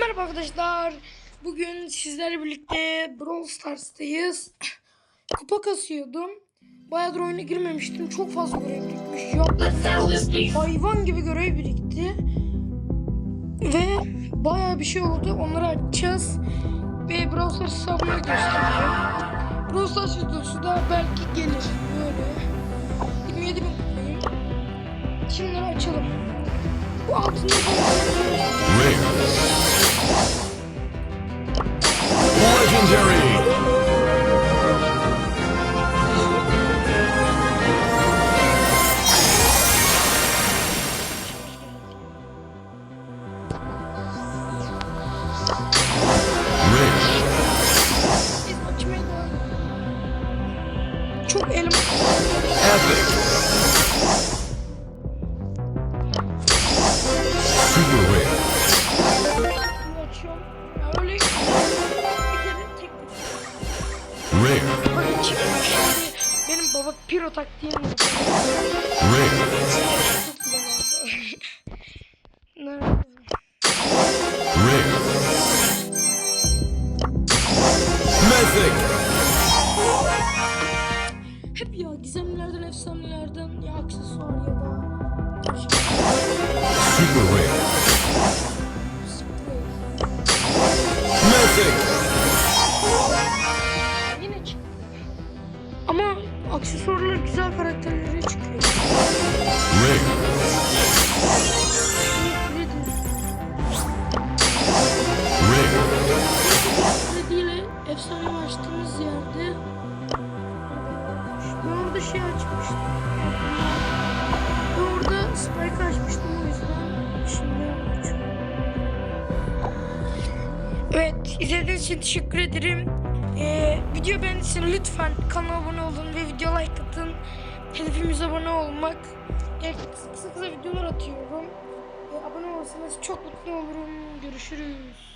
Merhaba arkadaşlar. Bugün sizlerle birlikte Brawl Stars'tayız. Kupa kasıyordum. Bayağıdır oyuna girmemiştim. Çok fazla görev birikmiş. Ya hayvan gibi görev birikti. Ve bayağı bir şey oldu. Onları açacağız. Ve Brawl Stars hesabını göstereceğim. Brawl Stars videosu da belki gelir. Böyle. 27 bin kupayım. Şimdileri açalım. Bu altında Çok elim Epic. Super rare. Rare. Benim baba piro taktiğim. Rare. Rare. Mythic. Hep ya gizemlilerden, efsanelerden ya aksesuar ya da Super rare. Mythic. Yine çıktı. Ama aksesuarlar güzel karakterlere çıkıyor. Ben orada şey açmıştım. Ve orada Spike açmıştım o yüzden şimdi açıyorum. Evet izlediğiniz için teşekkür ederim. Ee, video beğendiyseniz lütfen kanala abone olun ve video like atın. Hedefimiz abone olmak. Evet, kısa kısa videolar atıyorum. Ee, abone olursanız çok mutlu olurum. Görüşürüz.